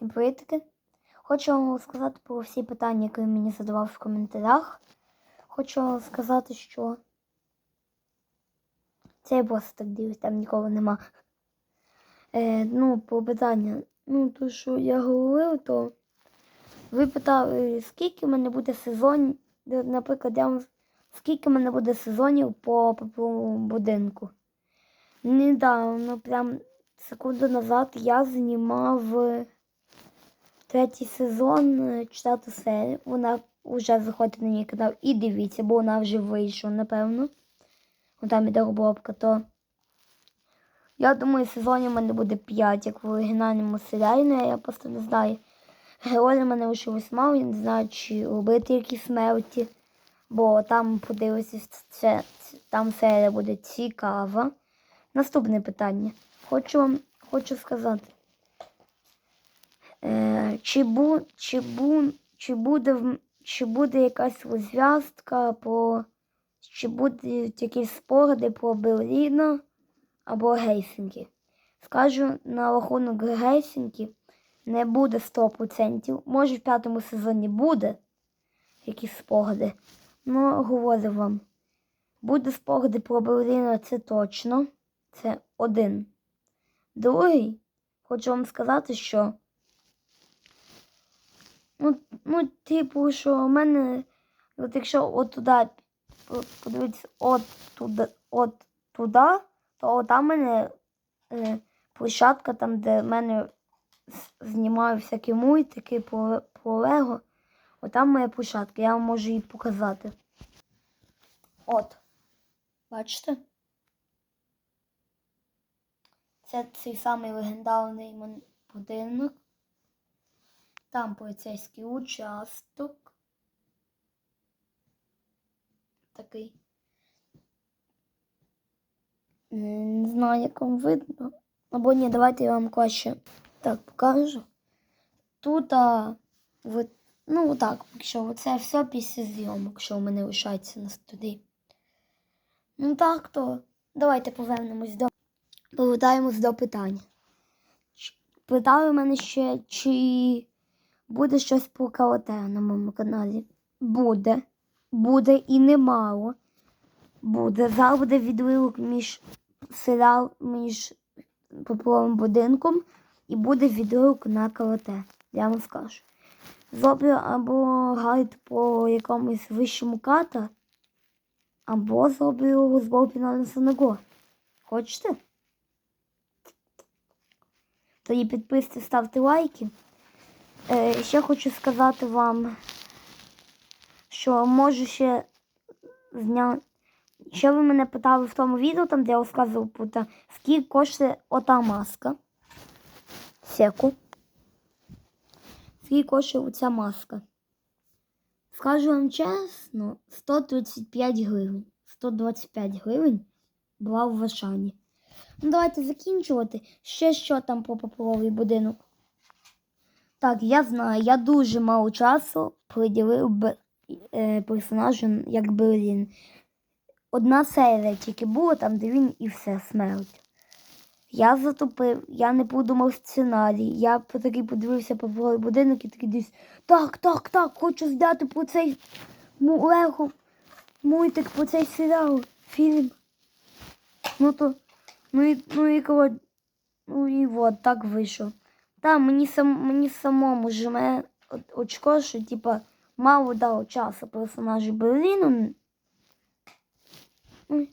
Всім привітки. Хочу вам сказати про всі питання, які мені задавав в коментарях. Хочу вам сказати, що це я просто так дивлюсь, там нікого нема. Е, ну, про питання. Ну, то, що я говорив, то ви питали, скільки в мене буде сезон, наприклад, я вам скільки в мене буде сезонів по паперовому будинку. Недавно, прям секунду назад я знімав третій сезон е, читати серію. Вона вже заходить на мій канал і дивіться, бо вона вже вийшла, напевно. Вон там іде обробка, то я думаю, сезонів в мене буде 5, як в оригінальному серіалі, ну, я просто не знаю. Герої в мене лишилось мало, я не знаю, чи робити якісь смерті, бо там подивитися, це, там серія буде цікава. Наступне питання. Хочу вам хочу сказати. Е, чи, бу, чи, бу, чи, буде, чи буде якась розв'язка по. Чи будуть якісь спогади про Берліна або Гейсінкі? Скажу на рахунок Гейсінкі не буде 100%. Може в п'ятому сезоні буде якісь спогади. Ну, говорю вам. Буде спогади про Берліна, це точно. Це один. Другий, хочу вам сказати, що. Ну, ну типу, що в мене, от якщо от туди подивитися от туди, от туди, то там в мене е, площадка, там, де в мене знімаю всякі мультики про, про Лего. Отам моя площадка, я вам можу її показати. От. Бачите? Це цей самий легендарний будинок. Там поліцейський участок. Такий. Не знаю, як вам видно. Або ні, давайте я вам краще так покажу. Тут, а, ви, ну так, якщо це все після зйомок, що у мене лишається на студії. Ну так, то давайте повернемось до. Повертаємось до питання. Питали мене ще, чи буде щось про карате на моєму каналі. Буде. Буде і немало. Буде. Зараз буде відривок між серіал між паперовим будинком і буде відривок на карате. Я вам скажу. Зроблю або гайд по якомусь вищому ката, або зроблю розбор на Санаго. Хочете? Тоді підписуйтесь, ставте лайки. Е, ще хочу сказати вам, що можу ще зняти. Ще ви мене питали в тому відео, там, де я розказував скільки коштує ота маска. Секу. Скільки коштує оця маска? Скажу вам чесно, 135 гривень. 125 гривень була в Вашані. Ну, давайте закінчувати. Ще що там по паперовий будинок. Так, я знаю, я дуже мало часу приділив б, е, персонажу як Берлін. Одна серія тільки була там, де він і все смерть. Я затопив, я не подумав сценарій. Я по- такий подивився паперовий будинок і такий десь. Так, так, так, хочу зняти про цей Лего мультик, про цей серіал, фільм. Ну то, ну і, ну і коли, ну і от так вийшло. Та мені сам мені самому жме очко, що типа мало дало часу персонажі Берліну. Ой,